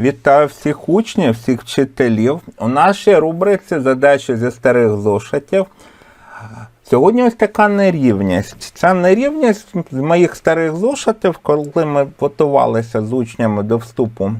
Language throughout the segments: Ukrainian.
Вітаю всіх учнів, всіх вчителів. У нашій рубриці задачі зі старих зошитів. Сьогодні ось така нерівність. Ця нерівність з моїх старих зошитів, коли ми готувалися з учнями до вступу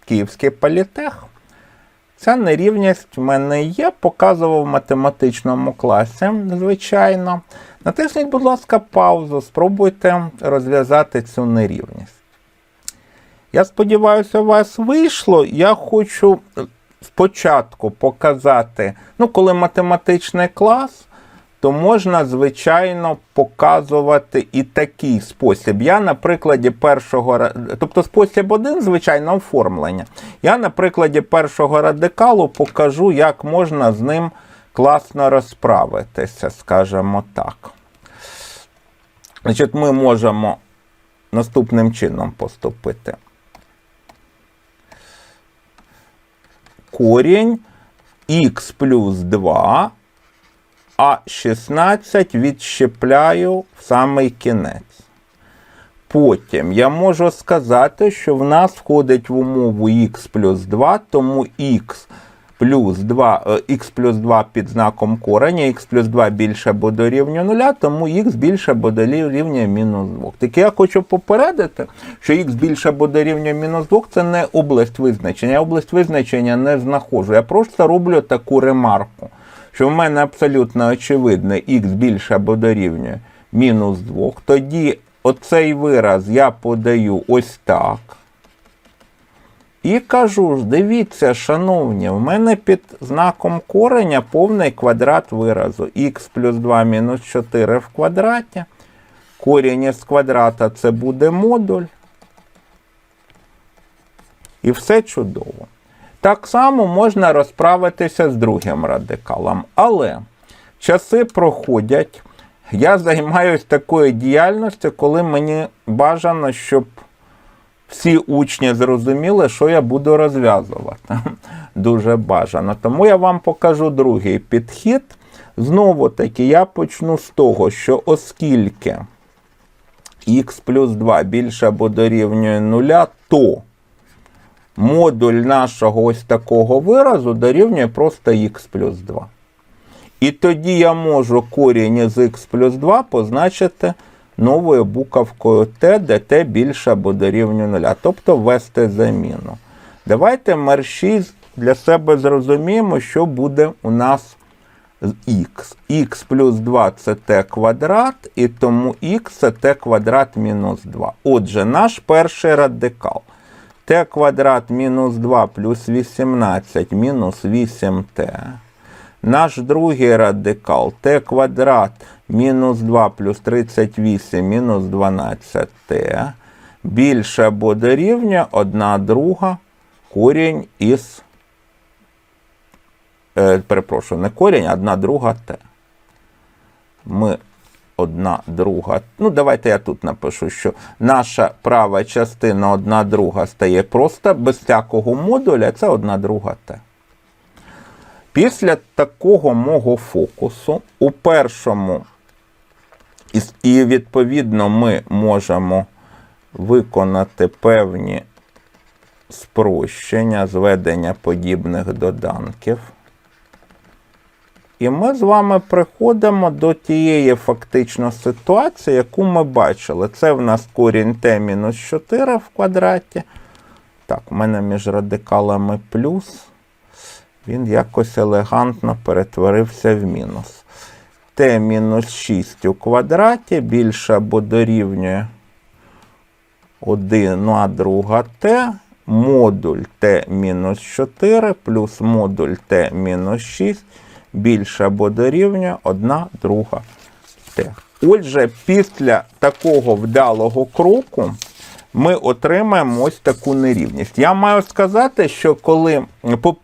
в Київський політех. Ця нерівність в мене є, показував в математичному класі, звичайно. Натисніть, будь ласка, паузу, спробуйте розв'язати цю нерівність. Я сподіваюся, у вас вийшло. Я хочу спочатку показати, ну, коли математичний клас, то можна, звичайно, показувати і такий спосіб. Я на прикладі першого, тобто спосіб один, звичайно, оформлення. Я на прикладі першого радикалу покажу, як можна з ним класно розправитися, скажімо так. Значить, ми можемо наступним чином поступити. Корінь х плюс 2, а 16 відщепляю в самий кінець. Потім я можу сказати, що в нас входить в умову х плюс 2, тому х плюс 2, е, х плюс 2 під знаком кореня, х плюс 2 більше або дорівнює 0, тому х більше або дорівнює мінус 2. Так я хочу попередити, що х більше або дорівнює мінус 2 це не область визначення. Я область визначення не знаходжу. Я просто роблю таку ремарку, що в мене абсолютно очевидно х більше або дорівнює мінус 2. Тоді оцей вираз я подаю ось так. І кажу ж, дивіться, шановні, в мене під знаком кореня повний квадрат виразу. х плюс 2 мінус 4 в квадраті. Корінь із квадрата це буде модуль. І все чудово. Так само можна розправитися з другим радикалом. Але часи проходять. Я займаюся такою діяльністю, коли мені бажано, щоб всі учні зрозуміли, що я буду розв'язувати. Дуже бажано. Тому я вам покажу другий підхід. Знову таки, я почну з того, що оскільки х плюс 2 більше або дорівнює 0, то модуль нашого ось такого виразу дорівнює просто х плюс 2. І тоді я можу корінь із х плюс 2 позначити новою буковкою t, де t більше або дорівнює 0, тобто ввести заміну. Давайте мерші для себе зрозуміємо, що буде у нас х. х плюс 2 це t квадрат, і тому х це t квадрат мінус 2. Отже, наш перший радикал. t квадрат мінус 2 плюс 18 мінус 8t. Наш другий радикал t квадрат мінус 2 плюс 38 мінус 12t більше або дорівнює 1 друга корінь із. Е, перепрошую, не корінь, а 1 друга t. Ми одна друга. Ну, давайте я тут напишу, що наша права частина одна друга стає просто без всякого модуля, це одна друга t. Після такого мого фокусу у першому, і, відповідно ми можемо виконати певні спрощення, зведення подібних доданків. І ми з вами приходимо до тієї фактично ситуації, яку ми бачили. Це в нас корінь t-4 в квадраті. Так, у мене між радикалами плюс він якось елегантно перетворився в мінус. t мінус 6 у квадраті більше або дорівнює 1 на друга t, модуль t мінус 4 плюс модуль t мінус 6 більше або дорівнює 1 друга t. Отже, після такого вдалого кроку ми отримаємо ось таку нерівність. Я маю сказати, що коли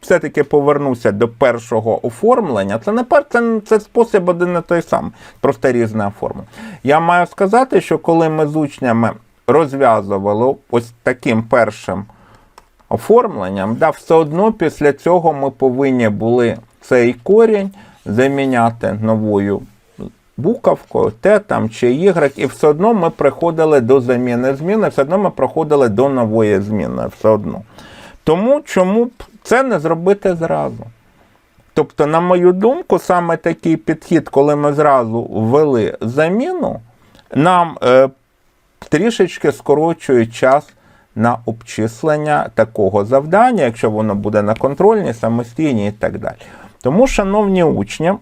все-таки повернуся до першого оформлення, це не пер, це, це спосіб один і той самий, просто різна форма. Я маю сказати, що коли ми з учнями розв'язували ось таким першим оформленням, да, все одно після цього ми повинні були цей корінь заміняти новою буковкою, Т там чи Y, і все одно ми приходили до заміни зміни, все одно ми приходили до нової зміни. Все одно. Тому чому б це не зробити зразу? Тобто, на мою думку, саме такий підхід, коли ми зразу ввели заміну, нам е, трішечки скорочує час на обчислення такого завдання, якщо воно буде на контрольній, самостійній і так далі. Тому, шановні учні,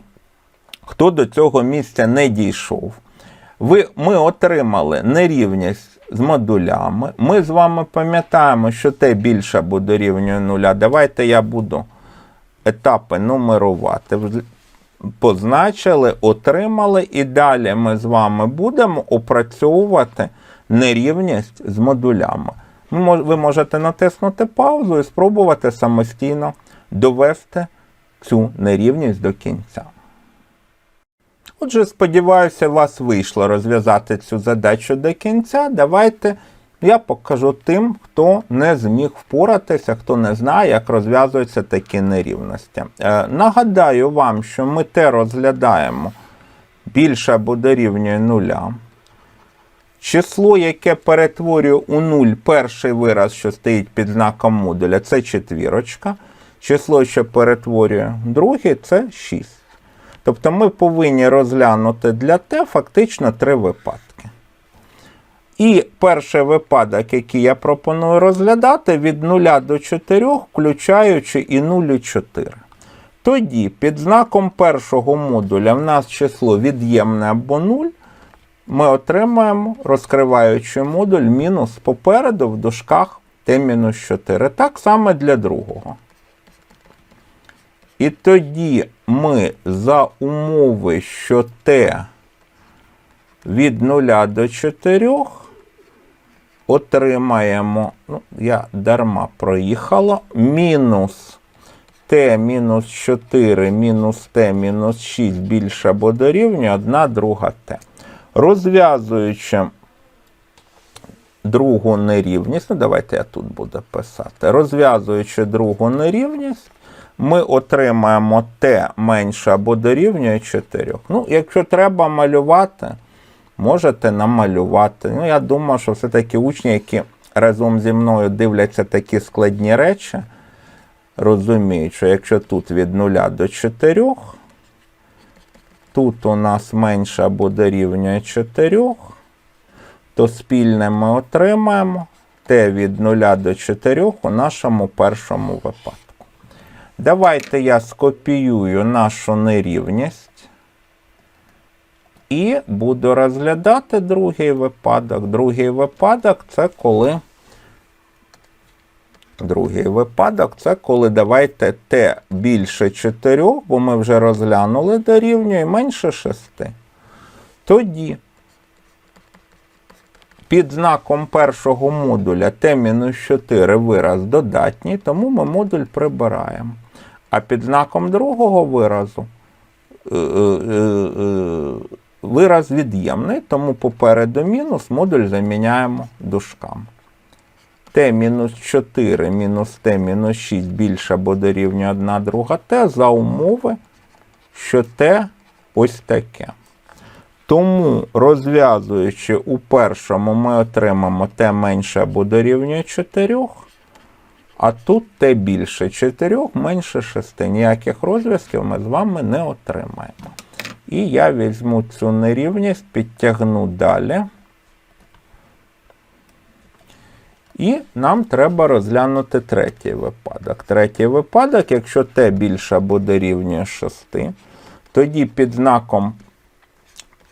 хто до цього місця не дійшов, ви, ми отримали нерівність з модулями. Ми з вами пам'ятаємо, що те більше або дорівнює нуля. Давайте я буду етапи нумерувати. Позначили, отримали, і далі ми з вами будемо опрацьовувати нерівність з модулями. Ви можете натиснути паузу і спробувати самостійно довести цю нерівність до кінця. Отже, сподіваюся, у вас вийшло розв'язати цю задачу до кінця. Давайте я покажу тим, хто не зміг впоратися, хто не знає, як розв'язуються такі нерівності. Е, нагадаю вам, що ми те розглядаємо більше або дорівнює нуля. Число, яке перетворює у нуль перший вираз, що стоїть під знаком модуля, це четвірочка. Число, що перетворює другий, це 6. Тобто ми повинні розглянути для Т фактично три випадки. І перший випадок, який я пропоную розглядати, від 0 до 4, включаючи і 0 і 4. Тоді під знаком першого модуля в нас число від'ємне або 0. Ми отримаємо, розкриваючи модуль, мінус попереду в дужках Т-4. Так само для другого. І тоді ми за умови, що t від 0 до 4 отримаємо, ну, я дарма проїхала, мінус t мінус 4 мінус t мінус 6 більше або дорівнює 1 друга t. Розв'язуючи другу нерівність, ну давайте я тут буду писати. Розв'язуючи другу нерівність, ми отримаємо t менше або дорівнює 4. Ну, якщо треба малювати, можете намалювати. Ну, я думаю, що все-таки учні, які разом зі мною дивляться такі складні речі, розуміють, що якщо тут від 0 до 4, тут у нас менше або дорівнює 4, то спільне ми отримаємо t від 0 до 4 у нашому першому випадку. Давайте я скопіюю нашу нерівність і буду розглядати другий випадок. Другий випадок це коли. Другий випадок це коли давайте t більше 4, бо ми вже розглянули дорівнює менше 6. Тоді під знаком першого модуля t-4 вираз додатній, тому ми модуль прибираємо. А під знаком другого виразу е, е, е, вираз від'ємний, тому попереду мінус модуль заміняємо дужками. t-4 мінус t-6 більше або дорівнює 1 друга t за умови, що t ось таке. Тому, розв'язуючи у першому, ми отримаємо t менше або дорівнює 4, а тут t більше 4, менше 6. Ніяких розв'язків ми з вами не отримаємо. І я візьму цю нерівність, підтягну далі. І нам треба розглянути третій випадок. Третій випадок, якщо t більше або дорівнює 6, тоді під знаком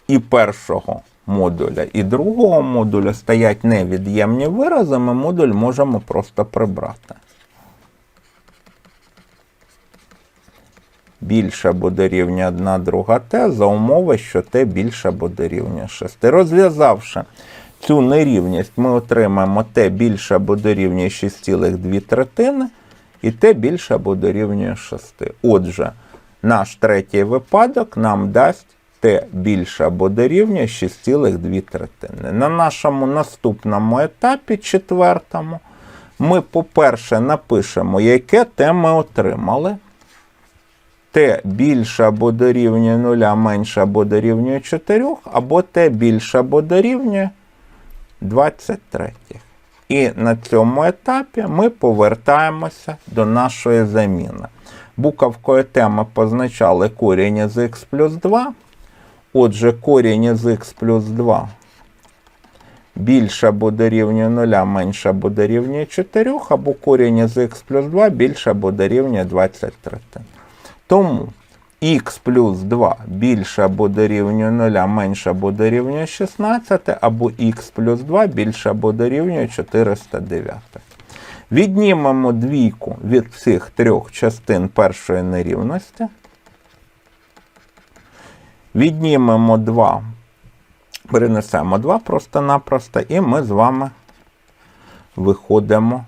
і першого модуля, і другого модуля стоять невід'ємні вирази, ми модуль можемо просто прибрати. Більше або дорівнює 1 друга t за умови, що t більше або дорівнює 6. Розв'язавши цю нерівність, ми отримаємо t більше або дорівнює 6,2 третини, і t більше або дорівнює 6. Отже, наш третій випадок нам дасть t більше або дорівнює 6,2 третини. На нашому наступному етапі, четвертому, ми, по-перше, напишемо, яке t ми отримали. t більше або дорівнює 0, менше або дорівнює 4, або t більше або дорівнює 23. І на цьому етапі ми повертаємося до нашої заміни. Буковкою Т ми позначали корінь із х плюс 2. Отже, корінь із х плюс 2 більше або дорівнює 0, менше або дорівнює 4, або корінь із х плюс 2 більше або дорівнює 23. Тому х плюс 2 більше або дорівнює 0, менше або дорівнює 16, або х плюс 2 більше або дорівнює 409. Віднімемо двійку від всіх трьох частин першої нерівності. Віднімемо 2, перенесемо 2 просто-напросто, і ми з вами виходимо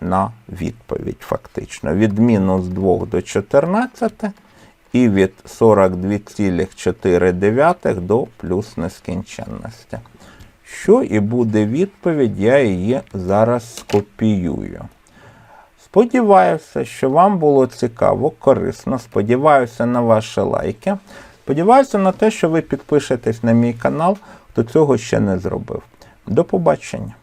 на відповідь фактично. Від мінус 2 до 14 і від 42,4 до плюс нескінченності. Що і буде відповідь, я її зараз скопіюю. Сподіваюся, що вам було цікаво, корисно. Сподіваюся на ваші лайки. Сподіваюся на те, що ви підпишетесь на мій канал, хто цього ще не зробив. До побачення!